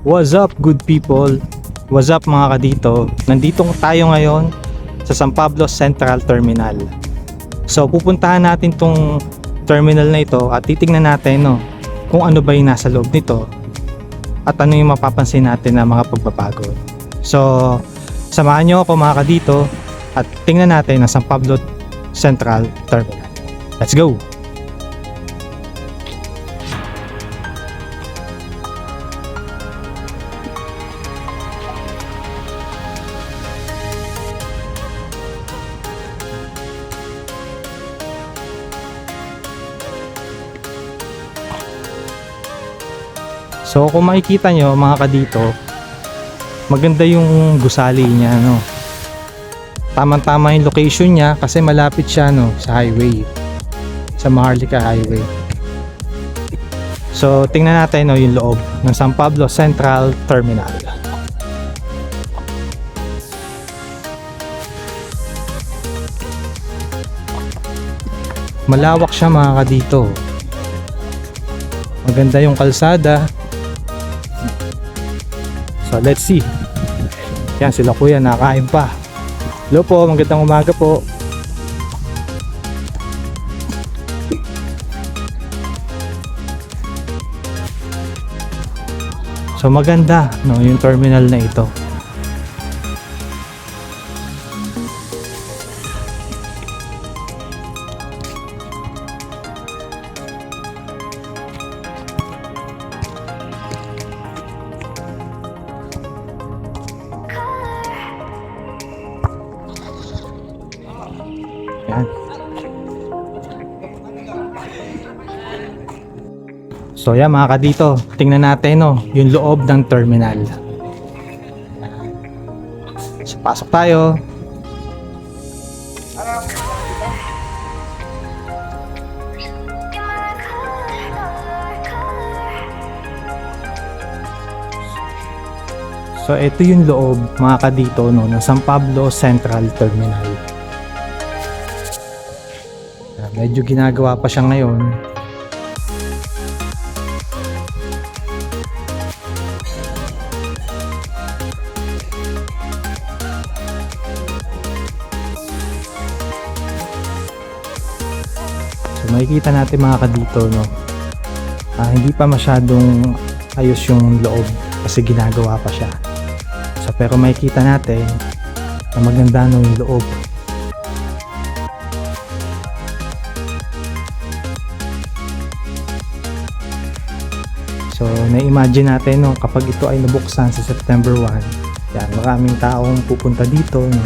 What's up good people? What's up mga kadito? Nandito tayo ngayon sa San Pablo Central Terminal. So pupuntahan natin tong terminal na ito at titingnan natin no, kung ano ba yung nasa loob nito at ano yung mapapansin natin na mga pagbabago. So samahan nyo ako mga kadito at tingnan natin ang San Pablo Central Terminal. Let's go! So kung makikita nyo mga kadito, maganda yung gusali niya no. Tamang-tama yung location niya kasi malapit siya no sa highway. Sa Maharlika Highway. So tingnan natin no yung loob ng San Pablo Central Terminal. Malawak siya mga kadito. Maganda yung kalsada. So let's see. Yan sila kuya nakain pa. Hello po, magandang umaga po. So maganda no yung terminal na ito. So yan mga kadito, tingnan natin no, yung loob ng terminal. So pasok tayo. So ito yung loob mga kadito no, ng San Pablo Central Terminal. Medyo ginagawa pa siya ngayon. Makikita natin mga kadito no. Ah, hindi pa masyadong ayos yung loob kasi ginagawa pa siya. So pero makikita natin na maganda no yung loob. So, na-imagine natin no, kapag ito ay nabuksan sa September 1, yan, maraming taong pupunta dito no,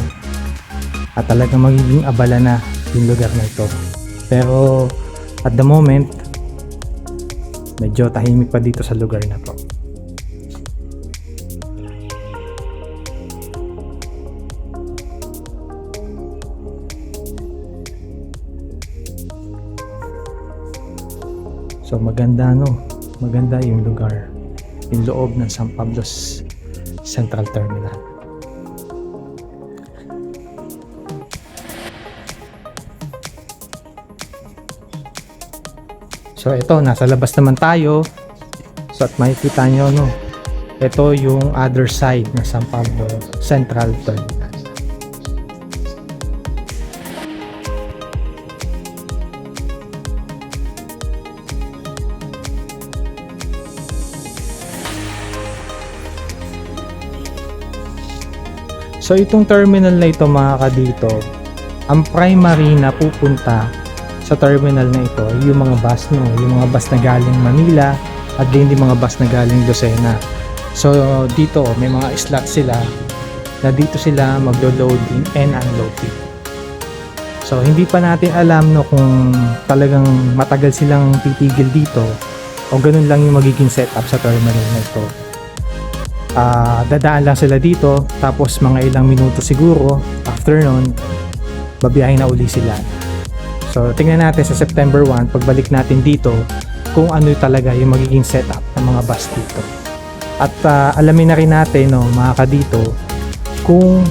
at talagang magiging abala na yung lugar na ito. Pero, at the moment, medyo tahimik pa dito sa lugar na to. So maganda no, maganda yung lugar, yung loob ng San Pablo's Central Terminal. So ito, nasa labas naman tayo. So at makikita nyo no, ito yung other side ng San Pablo Central Terminal. So itong terminal na ito mga kadito, ang primary na pupunta sa terminal na ito yung mga bus no, yung mga bus na galing Manila at din yung mga bus na galing Lucena. So dito may mga slot sila na dito sila maglo-loading and unloading. So hindi pa natin alam no kung talagang matagal silang titigil dito o ganun lang yung magiging setup sa terminal na ito. Ah, dadaan lang sila dito tapos mga ilang minuto siguro after nun babiyahin na uli sila so tingnan natin sa September 1 pagbalik natin dito kung ano talaga yung magiging setup ng mga bus dito. At ah, alamin na rin natin no, mga kadito kung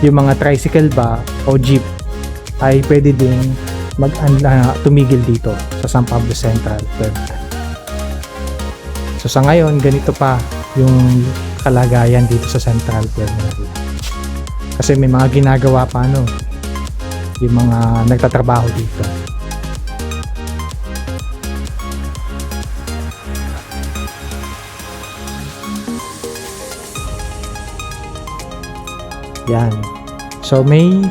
yung mga tricycle ba o jeep ay pwede din mag ah, tumigil dito sa San Pablo Central so sa ngayon ganito pa yung kalagayan dito sa Central Terminal. Kasi may mga ginagawa pa ano, yung mga nagtatrabaho dito. Yan. So may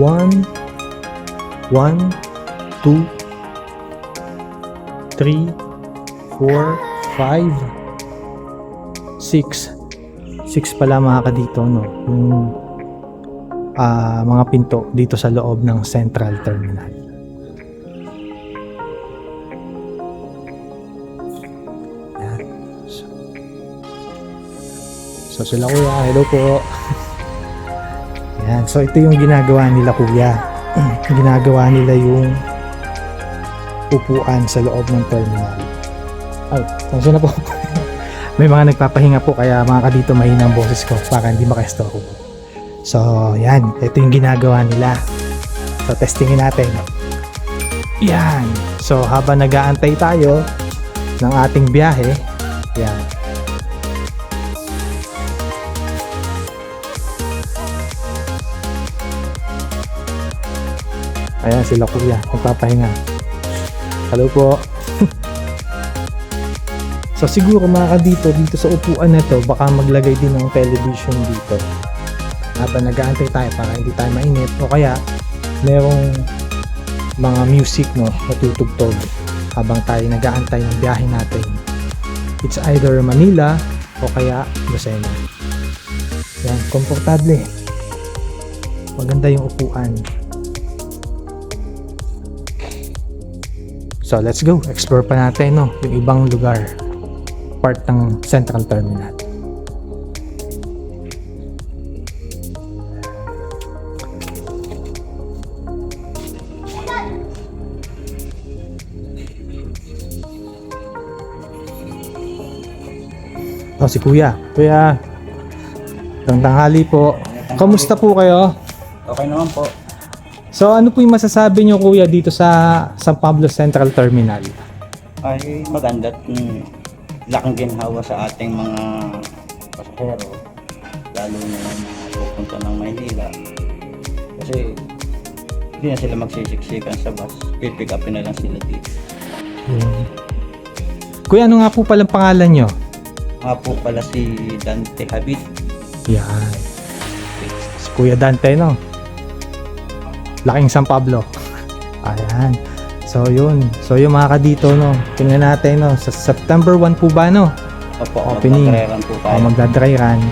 1 1 2 3 4 5 6 6 pala mga kadito no yung ah, mga pinto dito sa loob ng Central Terminal. So, so sila kuya, hello po. Yan, so ito yung ginagawa nila kuya. ginagawa nila yung upuan sa loob ng terminal. Ay, pasensya na po. May mga nagpapahinga po kaya mga kadito mahina ang boses ko para hindi makestoro. So, yan. Ito yung ginagawa nila. So, testingin natin. Yan. So, habang nag-aantay tayo ng ating biyahe, yan. Ayan sila kuya, nagpapahinga. Hello po. so siguro mga dito, dito sa upuan na to, baka maglagay din ng television dito. Habang nag-aantay tayo para hindi tayo mainit. O kaya, merong mga music no, natutugtog habang tayo nag-aantay ng biyahe natin. It's either Manila o kaya Lucena. Yan, komportable. Maganda yung upuan. So let's go, explore pa natin no, yung ibang lugar, part ng Central Terminal. Oh, si Kuya. Kuya, Magandang tanghali po. Kamusta po kayo? Okay naman po. So ano po yung masasabi niyo Kuya dito sa San Pablo Central Terminal? Ay maganda at mm, laking ginhawa sa ating mga pasahero. Lalo na yung mga pupunta ng Maynila. Kasi hindi na sila magsisiksikan sa bus. Pipick upin na lang sila dito. Hmm. Kuya, ano nga po palang pangalan niyo? Nga po pala si Dante Habit. Yan. Si Kuya Dante, no? Laking San Pablo. Ayan. So, yun. So, yung mga kadito, no? Tingnan natin, no? Sa September 1 po ba, no? Opo, Opening. po tayo. O, magdadry run.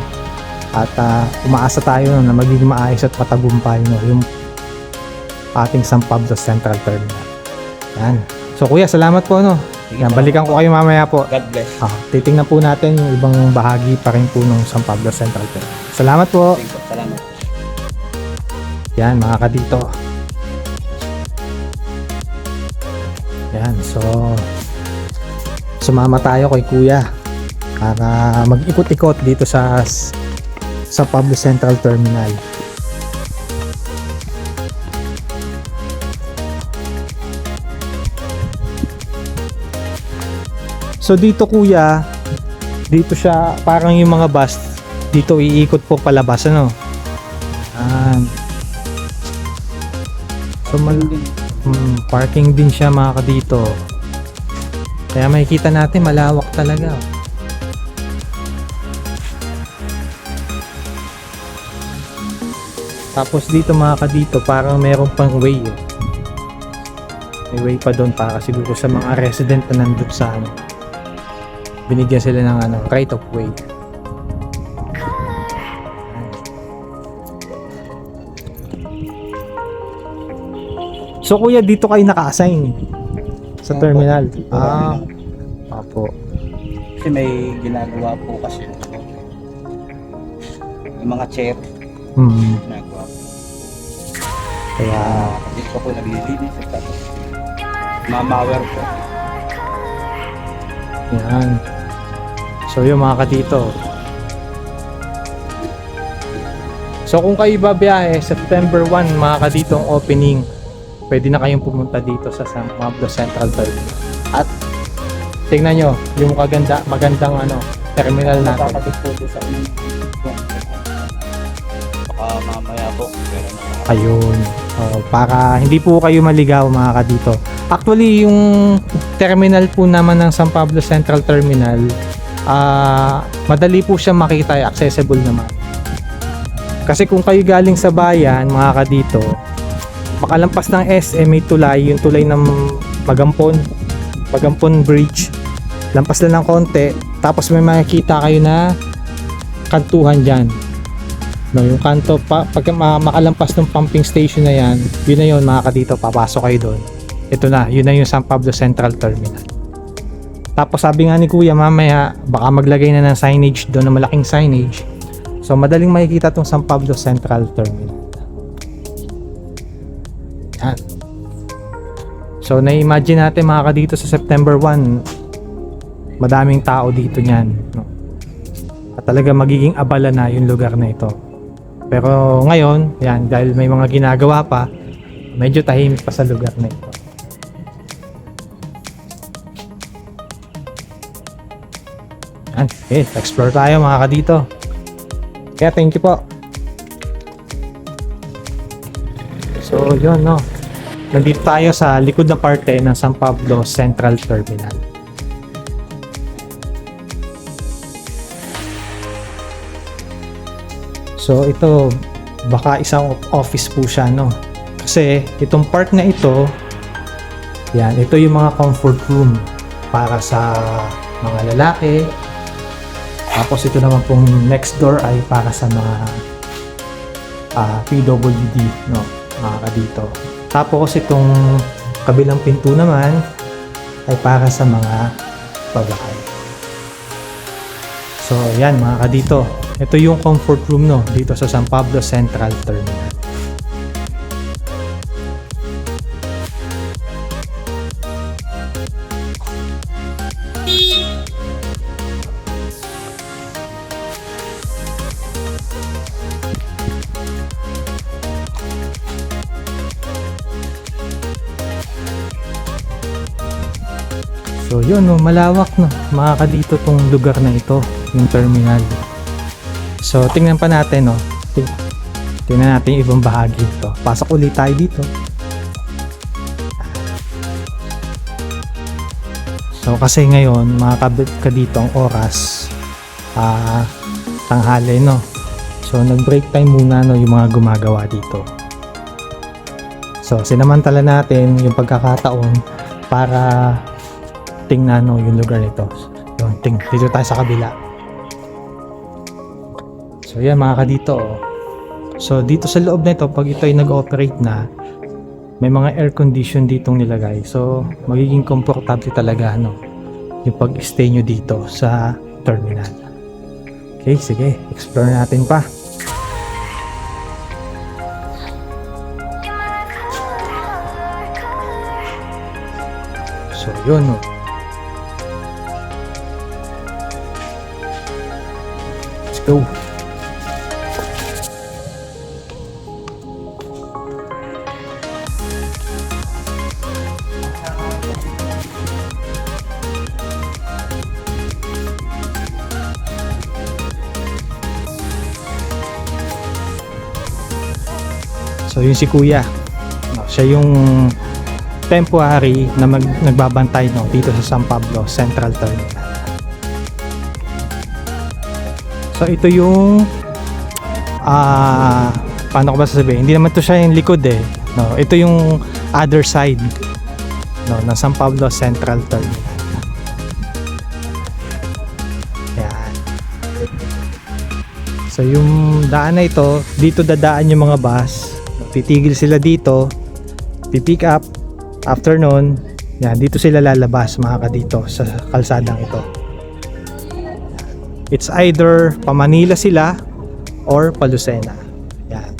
At ah, umaasa tayo no, na magiging maayos at matagumpay, no? Yung ating San Pablo Central Terminal. Yan. So, Kuya, salamat po, no? Yan, balikan ko kayo mamaya po. God bless. Ah, titingnan po natin yung ibang bahagi pa rin po ng San Pablo Central Terminal. Salamat po. Sige po, salamat. Yan mga kadito. Yan, so sumama tayo kay Kuya para mag-ikot-ikot dito sa sa Pablo Central Terminal. So dito Kuya, dito siya parang yung mga bus dito iikot po palabas ano. Yan. So mal hmm, parking din siya mga kadito. Kaya makikita natin malawak talaga. Tapos dito mga kadito parang meron pang way. eh. May way pa doon para siguro sa mga resident na nandun sa ano. Binigyan sila ng ano, right of way. So kuya, dito kayo naka-assign sa Opo. terminal. Ah, opo. Kasi may ginagawa po kasi. Yung mga chair, Hmm. ginagawa po. Kaya, Kaya dito po naglilinis at tapos mamawer po. yan. So yung mga kadito. So kung kayo babiyahe, September 1, mga kadito ang opening, pwede na kayong pumunta dito sa San Pablo Central Terminal. At tingnan nyo, yung kaganda, magandang ano, terminal natin. Baka mamaya po, na Ayun. Oo, para hindi po kayo maligaw mga kadito. Actually, yung terminal po naman ng San Pablo Central Terminal, ah madali po siya makita, accessible naman. Kasi kung kayo galing sa bayan, mga kadito, makalampas ng SM, may tulay, yung tulay ng Magampon, Magampon Bridge. Lampas lang ng konti, tapos may makikita kayo na kantuhan dyan. No, yung kanto pa, pag ma- makalampas ng pumping station na yan, yun na yun mga kadito, papasok kayo doon. Ito na, yun na yung San Pablo Central Terminal. Tapos sabi nga ni Kuya, mamaya baka maglagay na ng signage doon, na malaking signage. So madaling makikita tong San Pablo Central Terminal. Yan. So na-imagine natin mga kadito sa September 1, madaming tao dito niyan. No? At talaga magiging abala na yung lugar na ito. Pero ngayon, yan, dahil may mga ginagawa pa, medyo tahimik pa sa lugar na ito. Okay, explore tayo mga kadito. Kaya thank you po. So, yun, no. Nandito tayo sa likod na parte ng San Pablo Central Terminal. So ito baka isang office po siya no. Kasi itong part na ito yan, ito yung mga comfort room para sa mga lalaki. Tapos ito naman pong next door ay para sa mga ah, PWD no, mga kadito. Tapos itong kabilang pinto naman ay para sa mga babae. So, yan mga kadito. Ito yung comfort room no dito sa San Pablo Central Terminal. So yun no, malawak no. Mga kadito tong lugar na ito, yung terminal. So, tingnan pa natin, no. Ting- Tingnan natin yung ibang bahagi ito. Pasok ulit tayo dito. So, kasi ngayon, mga kabit ka dito ang oras, ah, tanghali, no. So, nag-break time muna, no, yung mga gumagawa dito. So, sinamantala natin yung pagkakataon para tingnan, no, yung lugar nito. Yun, ting dito tayo sa kabila. So yan mga kadito. oh. So dito sa loob nito pag ito ay nag-operate na may mga air condition ditong nilagay. So magiging komportable talaga no yung pag-stay nyo dito sa terminal. Okay, sige. Explore natin pa. So yun no. Let's go. So yun si Kuya. Siya yung temporary na mag, nagbabantay no, dito sa San Pablo Central Terminal. So ito yung ah paano ko ba sasabihin? Hindi naman to siya yung likod eh. No, ito yung other side no, ng San Pablo Central Terminal. Yan. So yung daan na ito, dito dadaan yung mga bus. Titigil sila dito, pipick up, after nun, yan, dito sila lalabas mga kadito sa kalsadang ito. It's either pa Manila sila or pa Lucena. Yan.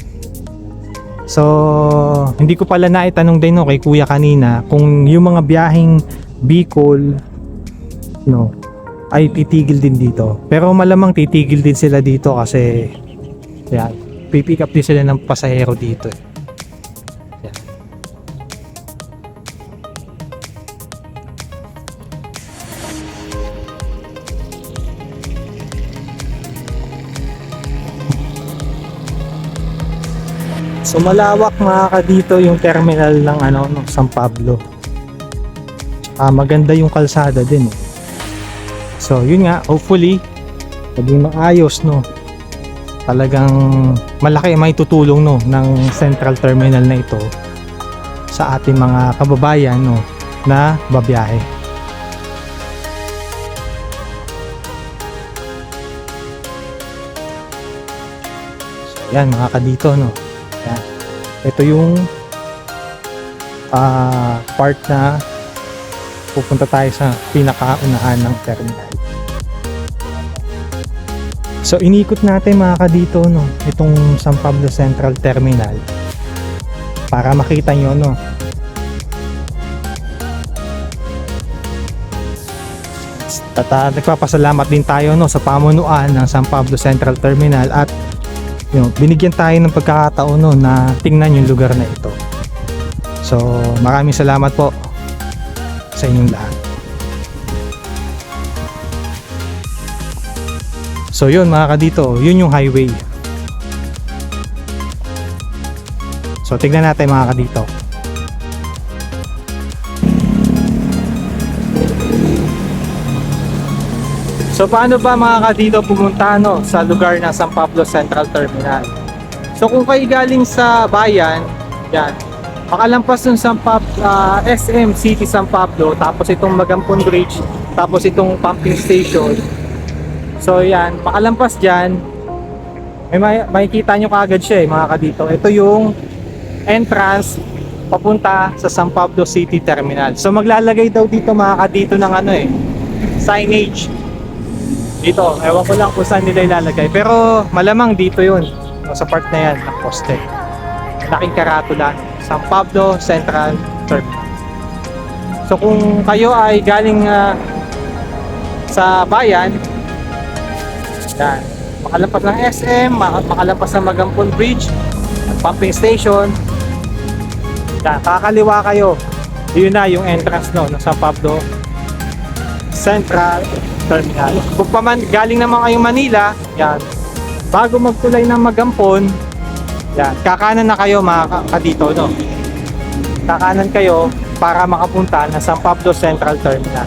So, hindi ko pala naitanong din no, kay kuya kanina kung yung mga biyaheng Bicol no, ay titigil din dito. Pero malamang titigil din sila dito kasi yan, pipick up din sila ng pasahero dito. Eh. So malawak mga ka dito yung terminal ng ano ng San Pablo. Tsaka maganda yung kalsada din. eh. So yun nga, hopefully maging maayos no. Talagang malaki may tutulong no ng Central Terminal na ito sa ating mga kababayan no na babiyahe. Yan mga kadito no. Ito yung ah, part na pupunta tayo sa pinakaunahan ng terminal. So inikot natin mga kadito no, itong San Pablo Central Terminal para makita nyo no. Tata, nagpapasalamat din tayo no sa pamunuan ng San Pablo Central Terminal at yun, binigyan tayo ng pagkakataon no, na tingnan yung lugar na ito. So maraming salamat po sa inyong lahat. So yun mga kadito, yun yung highway. So tignan natin mga kadito. So paano ba mga kadito pumunta no, sa lugar ng San Pablo Central Terminal? So kung kayo galing sa bayan, yan, makalampas ng San Pab, ah, SM City San Pablo, tapos itong Magampon Bridge, tapos itong pumping station. So yan, makalampas dyan, may may- makikita nyo kaagad siya eh mga kadito. Ito yung entrance papunta sa San Pablo City Terminal. So maglalagay daw dito mga kadito ng ano eh, signage. Dito, ewan ko lang kung saan nila ilalagay. Pero malamang dito yun. Sa part na yan, ng poste. Laking karatula. San Pablo Central Terminal. So kung kayo ay galing ah, sa bayan, yan, makalampas ng SM, maka- makalampas ng Magampon Bridge, at pumping station, yan, kakaliwa kayo. Yun na yung entrance no, ng San Pablo Central Terminal. Kung pa man, galing naman kayong Manila, yan, bago magtulay ng Magampon, yan, kakanan na kayo mga ka- kadito, no? Kakanan kayo para makapunta na San Pablo Central Terminal.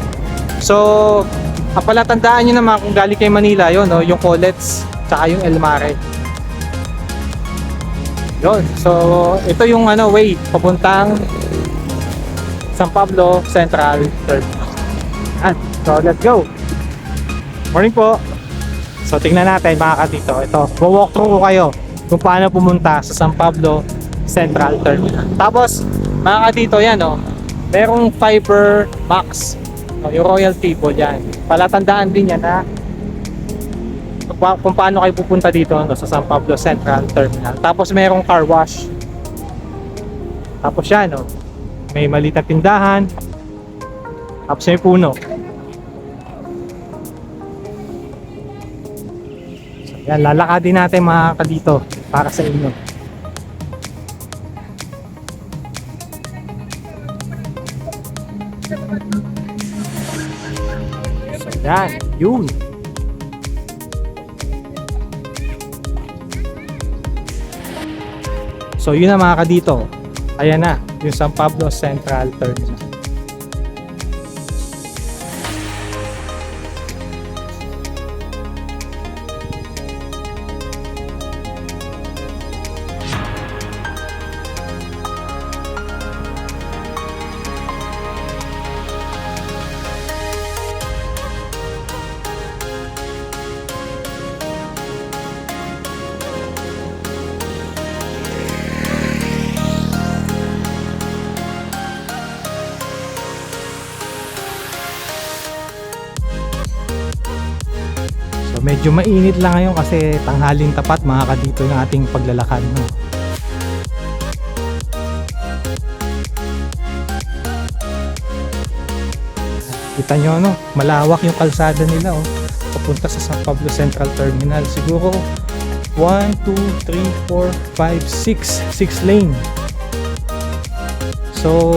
So, palatandaan nyo naman kung galing kayo Manila, yun, no? yung Colets, tsaka yung El Mare. Yun. So, ito yung ano, way, papuntang San Pablo Central Terminal. Yan. So, let's go. Morning po. So, tingnan natin mga katito. Ito, walk through ko kayo kung paano pumunta sa San Pablo Central Terminal. Tapos, mga katito, yan o. Merong fiber box. O, yung Royal Table yan. Palatandaan din yan na kung pa- kung paano kayo pupunta dito no, sa San Pablo Central Terminal. Tapos merong car wash. Tapos yan, no, may maliit na tindahan. Tapos may puno. Yan, lalakadin natin mga kadito para sa inyo. So, yan, yun. So yun na mga kadito. Ayan na, yung San Pablo Central Terminal. Medyo mainit lang ngayon kasi tanghaling tapat mga kadito yung ating paglalakad. No? Kita nyo no, malawak yung kalsada nila oh. Papunta sa San Pablo Central Terminal. Siguro 1, 2, 3, 4, 5, 6. 6 lane. So,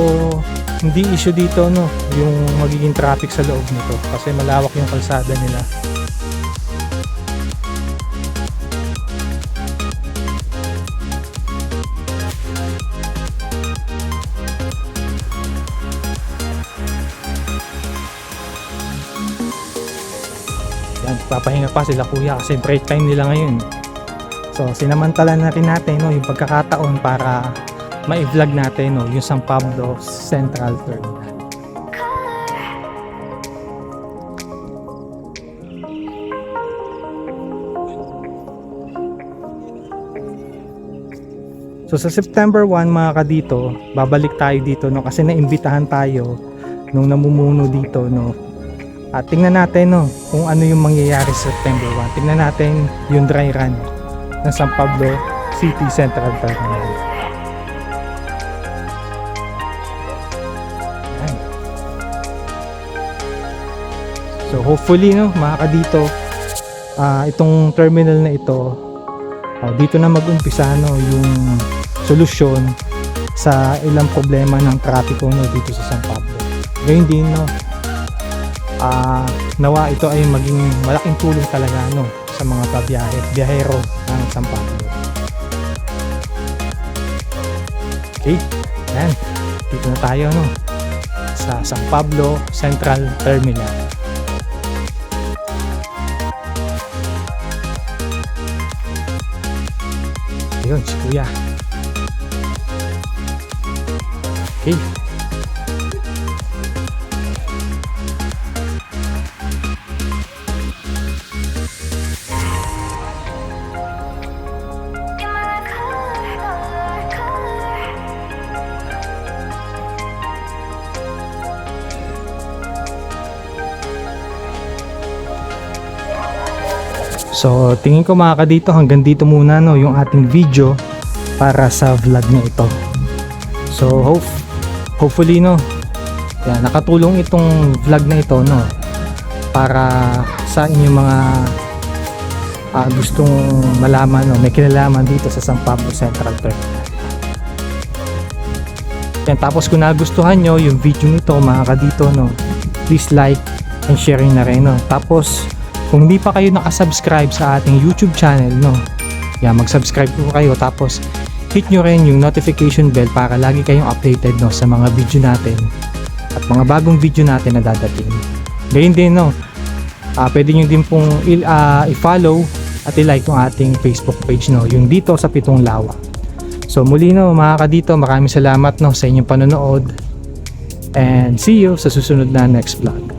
hindi issue dito no, yung magiging traffic sa loob nito kasi malawak yung kalsada nila. Nagpapahinga pa sila kuya kasi break time nila ngayon. So sinamantala na rin natin no, yung pagkakataon para ma-vlog natin no, yung San Pablo Central Terminal. So sa September 1 mga kadito, babalik tayo dito no kasi naimbitahan tayo nung namumuno dito no. At tingnan natin no kung ano yung mangyayari sa September 1. Tingnan natin yung dry run ng San Pablo City Central Terminal. So hopefully no mga kadito ah, itong terminal na ito ah, dito na mag-umpisa no yung solusyon sa ilang problema ng trapiko no dito sa San Pablo. Gayun din no. Ah, nawa ito ay maging malaking tulong talaga no sa mga babiyahe biyahero ng San Pablo. Okay, yan. Dito na tayo no sa San Pablo Central Terminal. Ayun, si Kuya. Okay. So, tingin ko mga kadito hanggang dito muna no yung ating video para sa vlog na ito. So, hope hopefully no yan, nakatulong itong vlog na ito no para sa inyong mga ah, gustong malaman no may kinalaman dito sa San Pablo Central Terminal. Yan, tapos kung nagustuhan nyo yung video nito mga kadito no please like and sharing na rin no tapos kung hindi pa kayo nakasubscribe sa ating YouTube channel no yan mag-subscribe po kayo tapos hit nyo rin yung notification bell para lagi kayong updated no sa mga video natin at mga bagong video natin na dadating. Gayon din no ah pwede nyo din pong ah, i-follow at i-like yung ating Facebook page no yung dito sa Pitong Lawa. So muli no mga kadito maraming salamat no sa inyong panonood and see you sa susunod na next vlog